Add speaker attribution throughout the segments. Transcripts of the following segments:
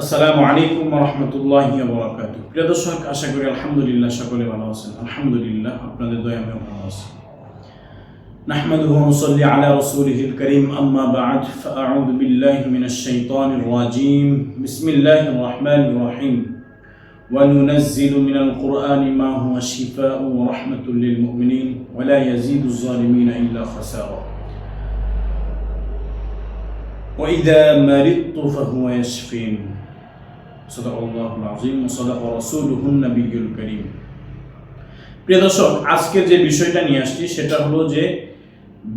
Speaker 1: আসসালামু আলাইকুম রহমতুল্লাহি বরাকাত প্রিয় দর্শক আশা করি আলহামদুলিল্লাহ সকলে ভালো আছেন আলহামদুলিল্লাহ আপনাদের দয়া আমিও ভালো আছি نحمده ونصلي على رسوله الكريم أما بعد فأعوذ بالله من الشيطان الرجيم بسم الله الرحمن الرحيم وننزل من القرآن ما هو شفاء ورحمة للمؤمنين ولا يزيد الظالمين إلا خسارا وإذا مرضت فهو يشفين সদাকুল আজিম সদাক রসুলহুন নবীল করিম প্রিয় দর্শক, আজকে যে বিষয়টা নিয়ে আসছি, সেটা হলো যে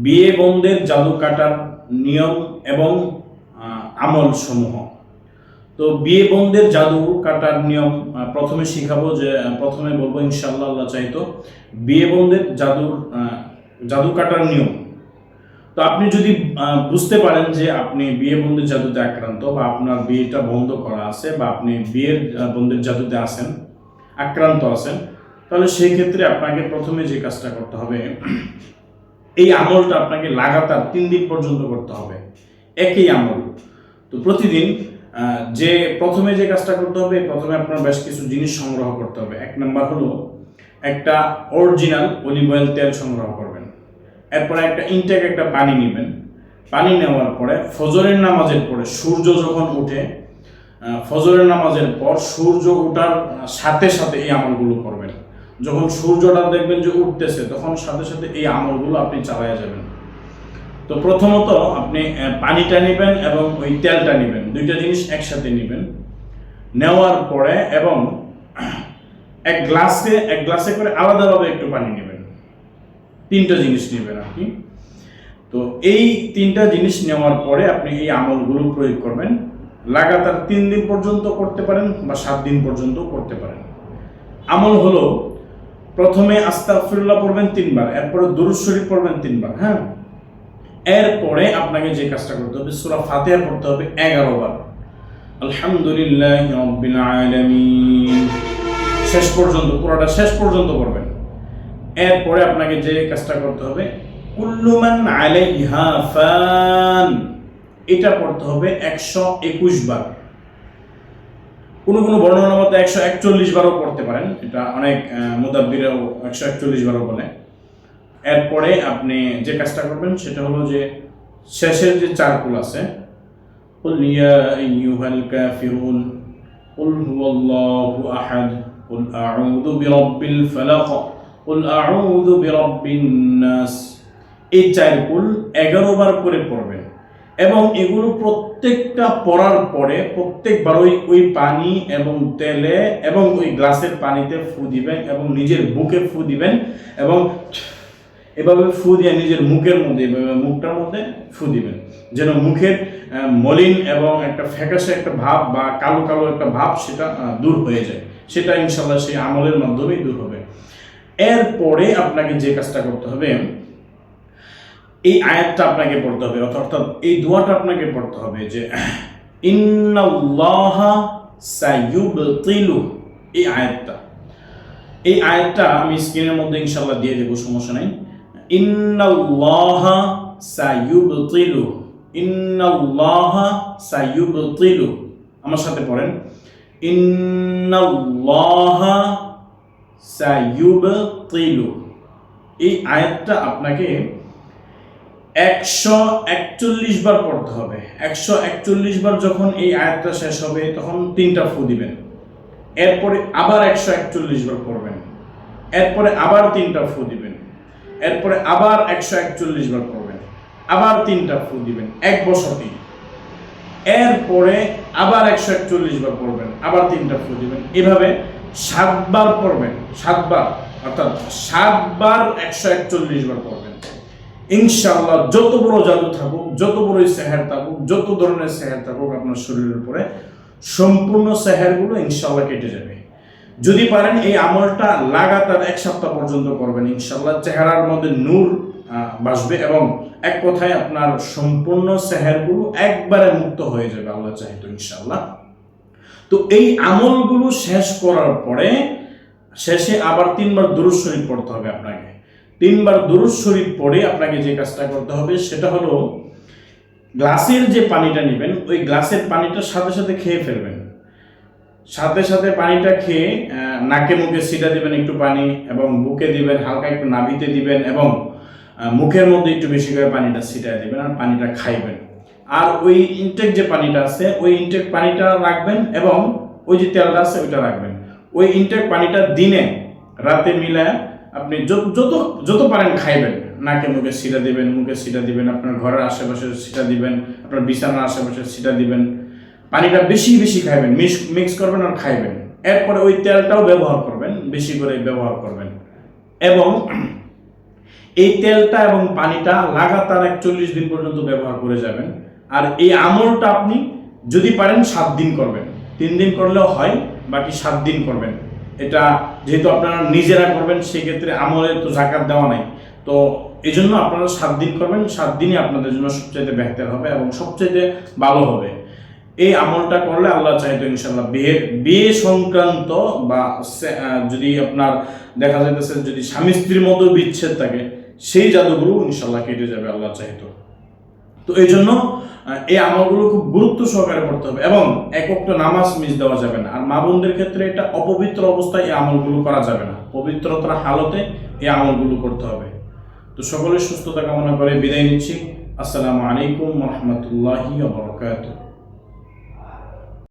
Speaker 1: বিয়ে বন্ধের জাদু কাটার নিয়ম এবং আমল সমূহ তো বিয়ে বন্ধের জাদু কাটার নিয়ম প্রথমে শিখাবো যে প্রথমে বলব ইনশাল্লাহ আল্লাহ চাইতো, বিয়ে বন্ধের জাদুর জাদু কাটার নিয়ম। তো আপনি যদি বুঝতে পারেন যে আপনি বিয়ে বন্ধের জাদুতে আক্রান্ত বা আপনার বিয়েটা বন্ধ করা আছে বা আপনি বিয়ের বন্ধের জাদুতে আছেন, আক্রান্ত আছেন, তাহলে সেই ক্ষেত্রে আপনাকে প্রথমে যে কাজটা করতে হবে, এই আমলটা আপনাকে লাগাতার তিন দিন পর্যন্ত করতে হবে। একই আমল। তো প্রতিদিন যে প্রথমে যে কাজটা করতে হবে, প্রথমে আপনার বেশ কিছু জিনিস সংগ্রহ করতে হবে। এক নাম্বার হলো, একটা অরিজিনাল অলিভ অয়েল তেল সংগ্রহ করবেন এরপরে একটা ইনটেক একটা পানি নেবেন। পানি নেওয়ার পরে ফজরের নামাজের পরে সূর্য যখন উঠে ফজরের নামাজের পর সূর্য ওঠার সাথে সাথে এই আমলগুলো করবেন। যখন সূর্যটা দেখবেন যে উঠতেছে, তখন সাথে সাথে এই আমলগুলো আপনি চালায়া যাবেন। তো প্রথমত আপনি পানিটা নেবেন এবং ওই তেলটা নেবেন। দুইটা জিনিস একসাথে নেবেন। নেওয়ার পরে এবং এক গ্লাসে এক গ্লাসে করে আলাদাভাবে একটু পানি নেবেন। তিনটা জিনিস নেবেন কি তো এই তিনটা জিনিস নেওয়ার পরে আপনি এই আমলগুলো প্রয়োগ করবেন। লাগাতার তিন দিন পর্যন্ত করতে পারেন বা সাত দিন পর্যন্ত করতে পারেন। আমল হলো, প্রথমে আস্তাগফিরুল্লাহ পড়বেন তিনবার, এরপরে দুরূদ শরীফ পড়বেন তিনবার হ্যাঁ? এরপরে আপনাকে যে কাজটা করতে হবে, সূরা ফাতিহা পড়তে হবে এগারো বার। আলহামদুলিল্লাহ শেষ পর্যন্ত, পুরোটা শেষ পর্যন্ত পড়বেন। এরপরে আপনাকে যে কাজটা করতে হবে কুল্লুমান আলাইহা ফান এটা পড়তে হবে একশো একুশ বার কোনো কোনো বর্ণনা মতে একশো একচল্লিশ বারও পড়তে পারেন এটা অনেক মুদাব্বিরাও একশো একচল্লিশ বারও বলে এরপরে আপনি যে কাজটা করবেন সেটা হলো যে শেষের যে চারকুল আছে قل يا أيها الكافرون قل هو الله أحد قل أعوذ برب الفلق কুল আউযু বিরাব্বিন নাস। এই চার কুল এগারো বার করে পড়বেন। এবং এগুলো প্রত্যেকটা পড়ার পরে প্রত্যেকবার ওই ওই পানি এবং তেলে এবং ওই গ্লাসের পানিতে ফু দিবেন এবং নিজের বুকে ফু দিবেন এবং এভাবে ফু দিয়ে নিজের মুখের মধ্যে মুখটার মধ্যে ফু দিবেন। যেন মুখের মলিন এবং একটা ফ্যাকাশে একটা ভাব বা কালো কালো একটা ভাব সেটা দূর হয়ে যায়। সেটা ইনশাল্লাহ সেই আমলের মাধ্যমেই দূর হবে। এরপরে আপনাকে যে কাজটা করতে হবে, এই আয়াতটা আপনাকে পড়তে হবে, অর্থাৎ এই দোয়াটা আপনাকে পড়তে হবে যে, ইন্নাল্লাহা সাইয়ুবতিলু এই আয়াতটা। এই আয়াতটা আমি স্ক্রিনের মধ্যে ইনশাল্লাহ দিয়ে দেবো, সমস্যা নাই। ইন্নাল্লাহা সাইয়ুবতিলু ইন্নাল্লাহা সাইয়ুবতিলু আমার সাথে পড়েন। ইন্নাল্লাহা সাইয়ুবতিলু এই আয়াতটা আপনাকে একশো একচল্লিশ বার পড়তে হবে। একশো একচল্লিশ বার যখন এই আয়াতটা শেষ হবে, তখন তিনটা ফু দিবেন। এরপরে আবার একশো একচল্লিশ বার পড়বেন। এরপরে আবার তিনটা ফু দিবেন। এরপরে আবার একশো একচল্লিশ বার পড়বেন। আবার তিনটা ফু দিবেন, এক বছরতেই এরপরে আবার একশো একচল্লিশ বার পড়বেন, আবার তিনটা ফু দিবেন। এভাবে সাতবার পড়বেন, সাতবার, অর্থাৎ সাতবার একশো একচল্লিশ বার পড়বেন। ইনশাআল্লাহ যত বড় জাদু থাকুক, যত বড়ই সেহের থাকুক, যত ধরনের সেহের থাকুক আপনার শরীরের উপরে, সম্পূর্ণ সেহেরগুলো ইনশাআল্লাহ কেটে যাবে। যদি পারেন এই আমলটা লাগাতার এক সপ্তাহ পর্যন্ত করবেন, ইনশাআল্লাহ চেহারার মধ্যে নূর বাসবে এবং এক কথায় আপনার সম্পূর্ণ সেহেরগুলো একবারে মুক্ত হয়ে যাবে, আল্লাহ চাহিত ইনশাআল্লাহ। তো এই আমলগুলো শেষ করার পরে শেষে আবার তিনবার দুরুদ শরীফ পড়তে হবে আপনাকে। তিনবার দুরুদ শরীফ পড়ে আপনাকে যে কাজটা করতে হবে সেটা হলো গ্লাসের যে পানিটা নেবেন, ওই গ্লাসের পানিটার সাথে সাথে খেয়ে ফেলবেন। সাথে সাথে পানিটা খেয়ে নাকে মুখে সিটা দিবেন একটু পানি এবং বুকে দিবেন, হালকা একটু নাভিতে দিবেন এবং মুখের মধ্যে একটু বেশি করে পানিটা ছিটায় দিবেন আর পানিটা খাইবেন। আর ওই ইনটেক যে পানিটা আছে, ওই ইনটেক পানিটা রাখবেন এবং ওই যে তেলটা আছে, ওইটা রাখবেন। ওই ইনটেক পানিটা দিনে, রাতে মিলে আপনি যত যত পারেন খাইবেন। নাকে মুখে সিটা দিবেন, মুখে সিটা দিবেন, আপনার ঘরের আশেপাশে সিটা দিবেন, আপনার বিছানার আশেপাশে সিটা দিবেন। পানিটা বেশি বেশি খাইবেন মিক্স মিক্স করবেন আর খাইবেন। এরপরে ওই তেলটাও ব্যবহার করবেন, বেশি করে ব্যবহার করবেন। এবং এই তেলটা এবং পানিটা লাগাতার একচল্লিশ দিন পর্যন্ত ব্যবহার করে যাবেন। আর এই আমলটা আপনি যদি পারেন সাত দিন করবেন। তিন দিন করলেও হয়, বাকি সাত দিন করবেন। এটা যেহেতু আপনারা নিজেরা করবেন, সেক্ষেত্রে আমলের তো জাকাত দেওয়া নাই। তো এই জন্য আপনারা সাত দিন করবেন, সাত দিনই আপনাদের জন্য সবচাইতে বেহতর হবে এবং সবচাইতে ভালো হবে। এই আমলটা করলে আল্লাহ চাইতো ইনশাল্লাহ বিয়ে বিয়ে সংক্রান্ত বা যদি আপনার দেখা যাইতেছে যদি স্বামী স্ত্রীর মতো বিচ্ছেদ থাকে, সেই জাদুগুলো ইনশাল্লাহ কেটে যাবে আল্লাহ চাইতো তো এই জন্য এই আমলগুলো খুব গুরুত্ব সহকারে পড়তে হবে এবং এক তো নামাজ মিস দেওয়া যাবে না। আর মা বোনদের ক্ষেত্রে এটা অপবিত্র অবস্থায় এই আমলগুলো করা যাবে না। পবিত্রতার হালতে এই আমলগুলো করতে হবে। তো সকলের সুস্থতা কামনা করে বিদায় নিচ্ছি। আসসালামু আলাইকুম রহমতুল্লাহি